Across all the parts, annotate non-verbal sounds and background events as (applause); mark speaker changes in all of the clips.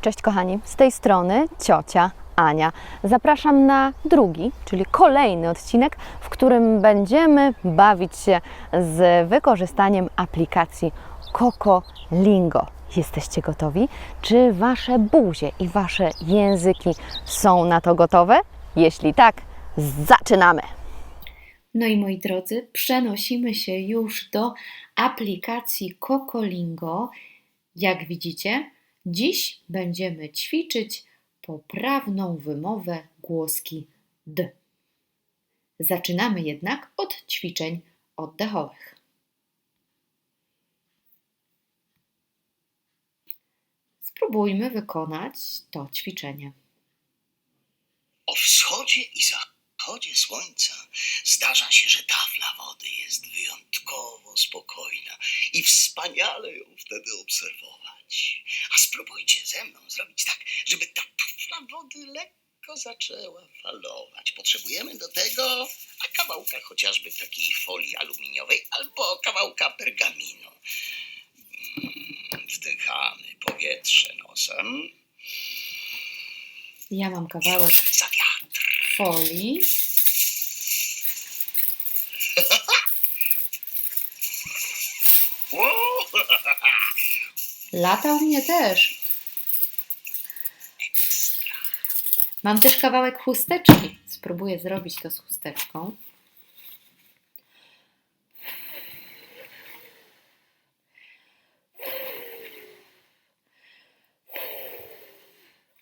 Speaker 1: Cześć kochani, z tej strony ciocia Ania. Zapraszam na drugi, czyli kolejny odcinek, w którym będziemy bawić się z wykorzystaniem aplikacji Coco Lingo. Jesteście gotowi? Czy wasze buzie i wasze języki są na to gotowe? Jeśli tak, zaczynamy! No i moi drodzy, przenosimy się już do aplikacji Cocolingo. Jak widzicie, dziś będziemy ćwiczyć poprawną wymowę głoski D. Zaczynamy jednak od ćwiczeń oddechowych. Spróbujmy wykonać to ćwiczenie.
Speaker 2: O wschodzie i zachodzie słońca zdarza się, że tafla wody jest wyjątkowo spokojna i wspaniale ją wtedy obserwować. A spróbujcie ze mną zrobić tak, żeby ta tafla wody lekko zaczęła falować. Potrzebujemy do tego a kawałka chociażby takiej folii aluminiowej albo kawałka pergaminu. Mm, Wdychamy powietrze nosem.
Speaker 1: Ja mam kawałek
Speaker 2: Za wiatr.
Speaker 1: folii. (laughs) (laughs)
Speaker 2: Wow!
Speaker 1: Latał mnie też. Mam też kawałek chusteczki. Spróbuję zrobić to z chusteczką.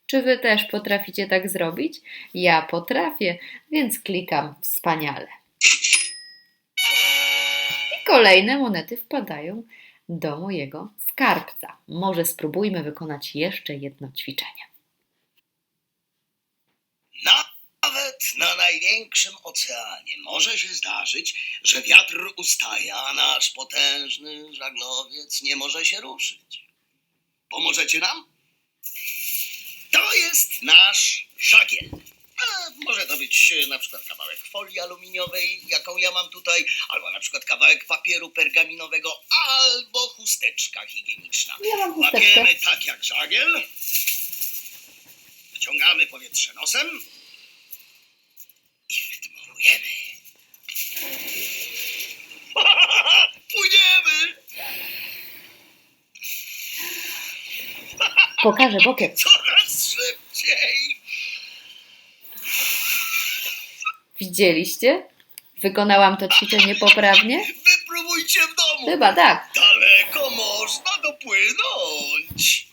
Speaker 1: Czy Wy też potraficie tak zrobić? Ja potrafię, więc klikam wspaniale. I kolejne monety wpadają do mojego skarbca. Może spróbujmy wykonać jeszcze jedno ćwiczenie.
Speaker 2: Nawet na największym oceanie może się zdarzyć, że wiatr ustaje, a nasz potężny żaglowiec nie może się ruszyć. Pomożecie nam? To jest nasz żagiel. Może to być e, na przykład kawałek folii aluminiowej, jaką ja mam tutaj, albo na przykład kawałek papieru pergaminowego, albo chusteczka higieniczna.
Speaker 1: Ja mam chusteczkę.
Speaker 2: Łapiemy tak jak żagiel. Wciągamy powietrze nosem i wydmurujemy. (laughs) Płyniemy!
Speaker 1: Pokażę bokiem.
Speaker 2: Coraz
Speaker 1: Widzieliście? Wykonałam to ćwiczenie poprawnie?
Speaker 2: Wypróbujcie w domu!
Speaker 1: Chyba tak.
Speaker 2: Daleko można dopłynąć!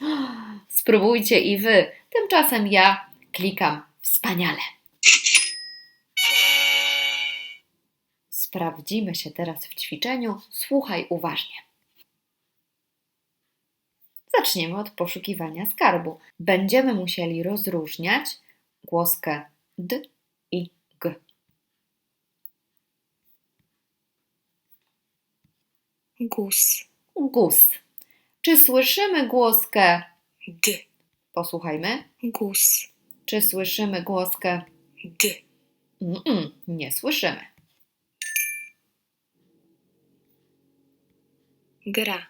Speaker 1: Spróbujcie i wy. Tymczasem ja klikam wspaniale. Sprawdzimy się teraz w ćwiczeniu. Słuchaj uważnie. Zaczniemy od poszukiwania skarbu. Będziemy musieli rozróżniać głoskę D i G.
Speaker 3: Gus.
Speaker 1: Gus. Czy słyszymy głoskę?
Speaker 3: D.
Speaker 1: Posłuchajmy.
Speaker 3: Gus.
Speaker 1: Czy słyszymy głoskę?
Speaker 3: D.
Speaker 1: Mm-mm, nie słyszymy.
Speaker 3: Gra.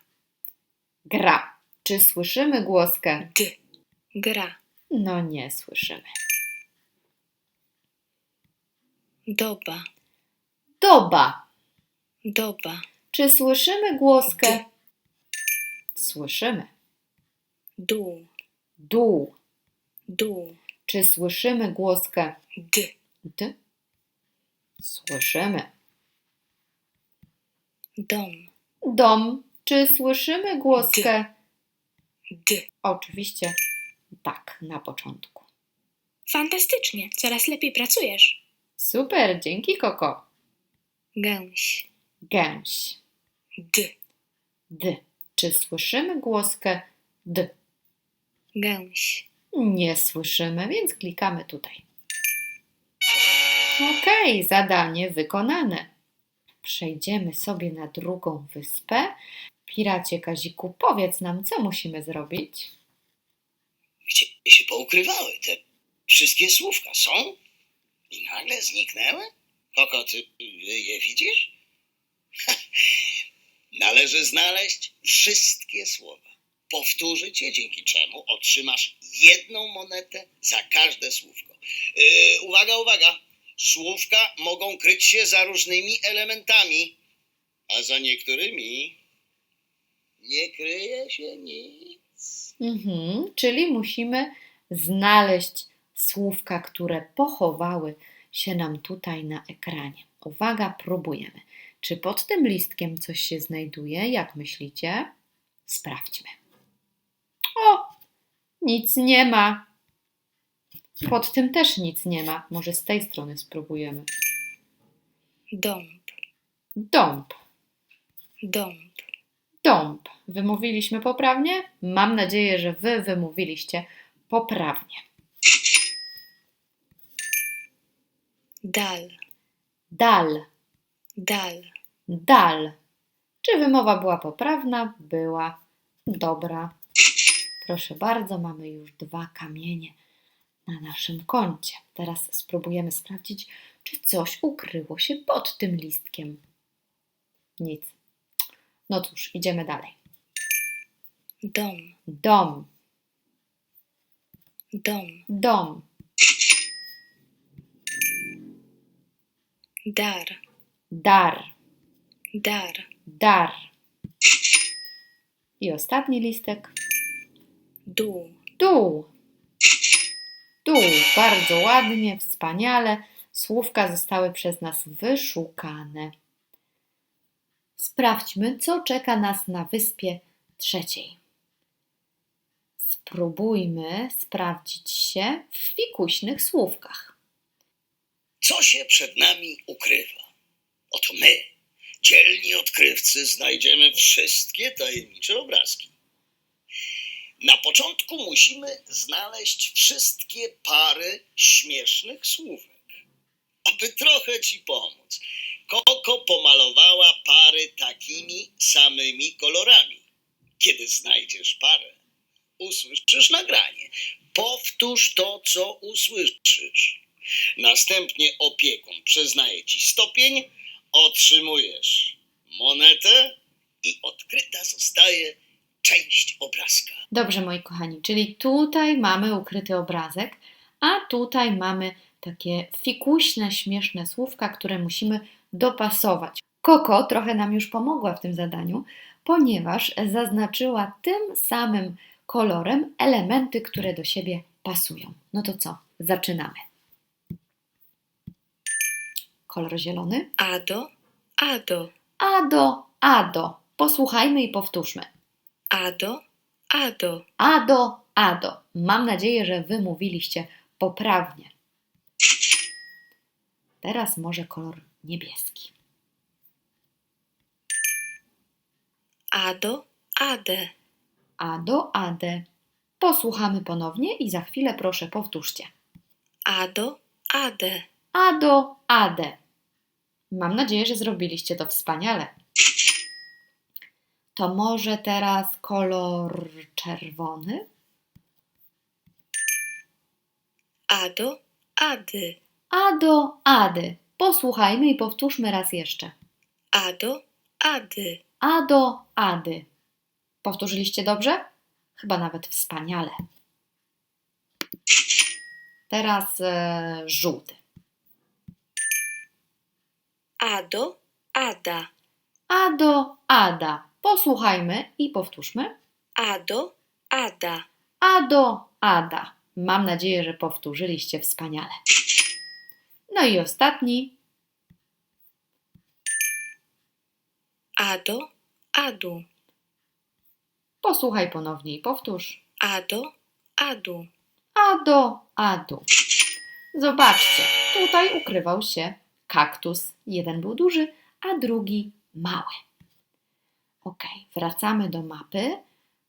Speaker 1: Gra. Czy słyszymy głoskę?
Speaker 3: D. Gra.
Speaker 1: No nie słyszymy.
Speaker 3: Doba.
Speaker 1: Doba.
Speaker 3: Doba.
Speaker 1: Czy słyszymy głoskę? Słyszymy.
Speaker 3: Dół.
Speaker 1: Dół.
Speaker 3: Dół.
Speaker 1: Czy słyszymy głoskę?
Speaker 3: D.
Speaker 1: D? Słyszymy.
Speaker 3: Dom.
Speaker 1: Dom. Czy słyszymy głoskę?
Speaker 3: D.
Speaker 1: Oczywiście tak, na początku.
Speaker 3: Fantastycznie. Coraz lepiej pracujesz.
Speaker 1: Super, dzięki Koko.
Speaker 3: Gęś.
Speaker 1: Gęś.
Speaker 3: D.
Speaker 1: D. Czy słyszymy głoskę D?
Speaker 3: Gęś.
Speaker 1: Nie słyszymy, więc klikamy tutaj. Ok, zadanie wykonane. Przejdziemy sobie na drugą wyspę. Piracie Kaziku, powiedz nam, co musimy zrobić?
Speaker 2: Gdzie się poukrywały te wszystkie słówka? Są? I nagle zniknęły? Koko, ty y, je widzisz? (laughs) Należy znaleźć wszystkie słowa. powtórzyć je, dzięki czemu otrzymasz jedną monetę za każde słówko. Yy, uwaga, uwaga! Słówka mogą kryć się za różnymi elementami, a za niektórymi nie kryje się nic.
Speaker 1: Mhm, czyli musimy znaleźć słówka, które pochowały się nam tutaj na ekranie. Uwaga, próbujemy. Czy pod tym listkiem coś się znajduje? Jak myślicie? Sprawdźmy. O, nic nie ma. Pod tym też nic nie ma. Może z tej strony spróbujemy.
Speaker 3: Dąb.
Speaker 1: Dąb.
Speaker 3: Dąb.
Speaker 1: Dąb. Wymówiliśmy poprawnie? Mam nadzieję, że Wy wymówiliście poprawnie.
Speaker 3: Dal.
Speaker 1: Dal.
Speaker 3: Dal.
Speaker 1: Dal. Czy wymowa była poprawna? Była. Dobra. Proszę bardzo, mamy już dwa kamienie na naszym koncie. Teraz spróbujemy sprawdzić, czy coś ukryło się pod tym listkiem. Nic. No cóż, idziemy dalej.
Speaker 3: Dom.
Speaker 1: Dom,
Speaker 3: Dom.
Speaker 1: dom,
Speaker 3: Dar.
Speaker 1: dar,
Speaker 3: Dar.
Speaker 1: dar. I ostatni listek.
Speaker 3: Dół.
Speaker 1: Dół. Dół. Bardzo ładnie, wspaniale. Słówka zostały przez nas wyszukane. Sprawdźmy, co czeka nas na wyspie trzeciej. Spróbujmy sprawdzić się w fikuśnych słówkach.
Speaker 2: Co się przed nami ukrywa? Oto my, dzielni odkrywcy, znajdziemy wszystkie tajemnicze obrazki. Na początku musimy znaleźć wszystkie pary śmiesznych słówek. Aby trochę ci pomóc, Koko pomalowała pary takimi samymi kolorami. Kiedy znajdziesz parę, usłyszysz nagranie. Powtórz to, co usłyszysz. Następnie opiekun przyznaje ci stopień, otrzymujesz monetę i odkryta zostaje część obrazka.
Speaker 1: Dobrze, moi kochani, czyli tutaj mamy ukryty obrazek, a tutaj mamy takie fikuśne, śmieszne słówka, które musimy dopasować. Koko trochę nam już pomogła w tym zadaniu, ponieważ zaznaczyła tym samym kolorem elementy, które do siebie pasują. No to co? Zaczynamy. Kolor zielony.
Speaker 3: Ado. Ado.
Speaker 1: Ado, ado. Posłuchajmy i powtórzmy.
Speaker 3: Ado. Ado.
Speaker 1: Ado, Ado. Mam nadzieję, że wymówiliście poprawnie. Teraz może kolor niebieski.
Speaker 3: Ado. Ade.
Speaker 1: Ado, Ade. Posłuchamy ponownie i za chwilę proszę powtórzcie.
Speaker 3: Ado. Ade.
Speaker 1: Ado, Ade. Mam nadzieję, że zrobiliście to wspaniale. To może teraz kolor czerwony?
Speaker 3: Ado. Ady.
Speaker 1: Ado, Ady. Posłuchajmy i powtórzmy raz jeszcze.
Speaker 3: Ado. Ady.
Speaker 1: Ado, Ady. Powtórzyliście dobrze? Chyba nawet wspaniale. Teraz e, żółty.
Speaker 3: Ado. Ada.
Speaker 1: Ado, Ada. Posłuchajmy i powtórzmy.
Speaker 3: Ado. Ada.
Speaker 1: Ado, Ada. Mam nadzieję, że powtórzyliście wspaniale. No i ostatni.
Speaker 3: Ado. Adu.
Speaker 1: Posłuchaj ponownie i powtórz.
Speaker 3: Ado. Adu.
Speaker 1: Ado, Adu. Zobaczcie, tutaj ukrywał się kaktus. Jeden był duży, a drugi mały. Ok, wracamy do mapy.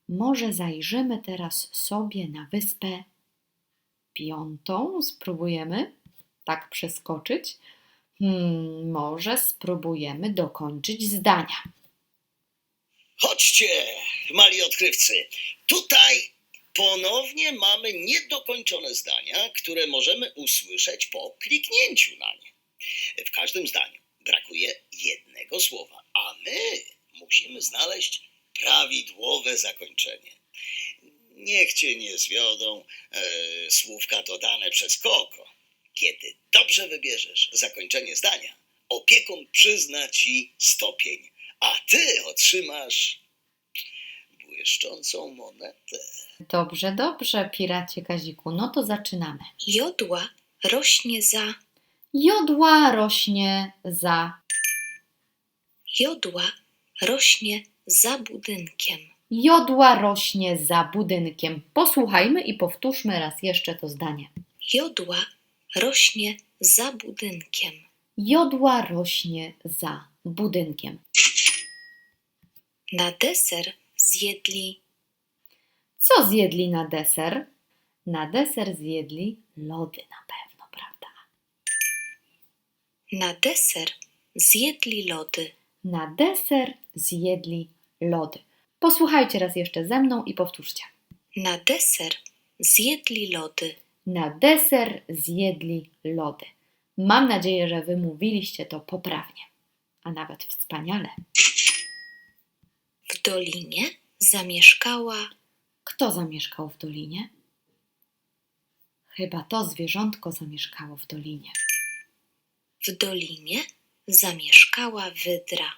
Speaker 1: Może zajrzymy teraz sobie na wyspę piątą. Spróbujemy tak przeskoczyć. Hmm, może spróbujemy dokończyć zdania.
Speaker 2: Chodźcie, mali odkrywcy. Tutaj ponownie mamy niedokończone zdania, które możemy usłyszeć po kliknięciu na nie. W każdym zdaniu brakuje jednego słowa, a my musimy znaleźć prawidłowe zakończenie. Niech cię nie zwiodą e, słówka dodane przez Koko. Kiedy dobrze wybierzesz zakończenie zdania, opiekun przyzna ci stopień, a ty otrzymasz błyszczącą monetę.
Speaker 1: Dobrze, dobrze, piracie Kaziku. No to zaczynamy.
Speaker 3: Jodła rośnie za.
Speaker 1: Jodła rośnie za.
Speaker 3: Jodła rośnie za budynkiem.
Speaker 1: Jodła rośnie za budynkiem. Posłuchajmy i powtórzmy raz jeszcze to zdanie.
Speaker 3: Jodła rośnie za budynkiem.
Speaker 1: Jodła rośnie za budynkiem.
Speaker 3: Na deser zjedli.
Speaker 1: Co zjedli na deser? Na deser zjedli lody na pewno?
Speaker 3: Na deser zjedli lody.
Speaker 1: Na deser zjedli lody. Posłuchajcie raz jeszcze ze mną i powtórzcie.
Speaker 3: Na deser zjedli lody.
Speaker 1: Na deser zjedli lody. Mam nadzieję, że wymówiliście to poprawnie, a nawet wspaniale.
Speaker 3: W dolinie zamieszkała.
Speaker 1: Kto zamieszkał w dolinie? Chyba to zwierzątko zamieszkało w dolinie.
Speaker 3: W dolinie zamieszkała wydra.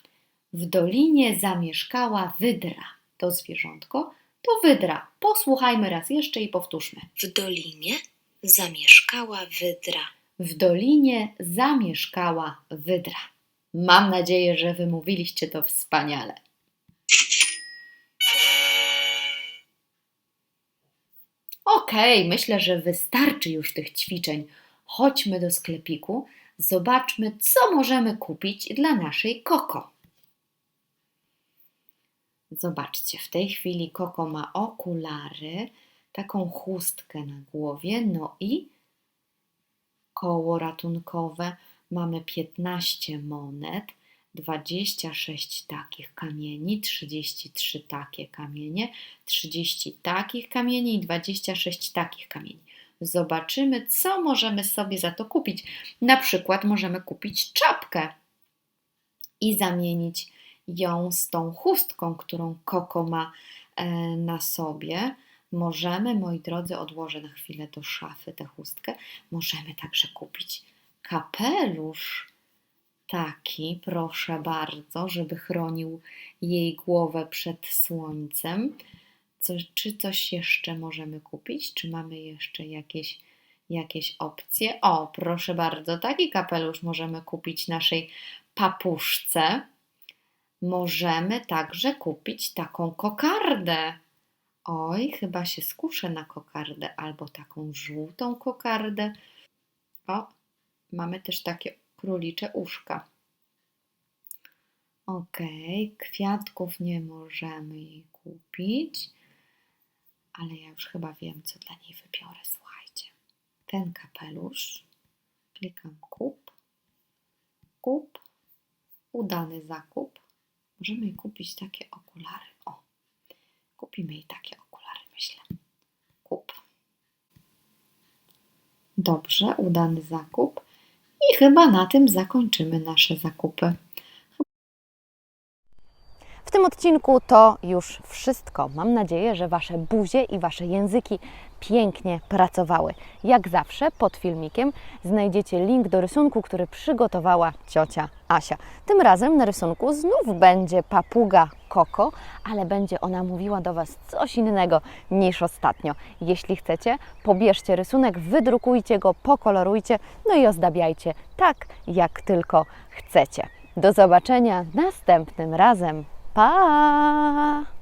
Speaker 1: W dolinie zamieszkała wydra. To zwierzątko to wydra. Posłuchajmy raz jeszcze i powtórzmy.
Speaker 3: W dolinie zamieszkała wydra.
Speaker 1: W dolinie zamieszkała wydra. Mam nadzieję, że wymówiliście to wspaniale. Okej, myślę, że wystarczy już tych ćwiczeń. Chodźmy do sklepiku, zobaczmy, co możemy kupić dla naszej Koko. Zobaczcie, w tej chwili Koko ma okulary, taką chustkę na głowie, no i koło ratunkowe. Mamy 15 monet, 26 takich kamieni, 33 takie kamienie, 30 takich kamieni i 26 takich kamieni. Zobaczymy, co możemy sobie za to kupić. Na przykład możemy kupić czapkę i zamienić ją z tą chustką, którą Koko ma e, na sobie. Możemy, moi drodzy, odłożę na chwilę do szafy tę chustkę. Możemy także kupić kapelusz taki, proszę bardzo, żeby chronił jej głowę przed słońcem. Co, czy coś jeszcze możemy kupić? Czy mamy jeszcze jakieś, jakieś opcje? O, proszę bardzo, taki kapelusz możemy kupić naszej papuszce. Możemy także kupić taką kokardę. Oj, chyba się skuszę na kokardę albo taką żółtą kokardę. O, mamy też takie królicze uszka. Okej, kwiatków nie możemy jej kupić, ale ja już chyba wiem, co dla niej wybiorę. Słuchajcie, ten kapelusz, klikam kup, kup, udany zakup. Możemy jej kupić takie okulary. O, kupimy jej takie okulary, myślę. Kup. Dobrze, udany zakup. I chyba na tym zakończymy nasze zakupy. W tym odcinku to już wszystko. Mam nadzieję, że Wasze buzie i Wasze języki pięknie pracowały. Jak zawsze pod filmikiem znajdziecie link do rysunku, który przygotowała ciocia Asia. Tym razem na rysunku znów będzie papuga Koko, ale będzie ona mówiła do Was coś innego niż ostatnio. Jeśli chcecie, pobierzcie rysunek, wydrukujcie go, pokolorujcie, no i ozdabiajcie tak, jak tylko chcecie. Do zobaczenia następnym razem. Pa!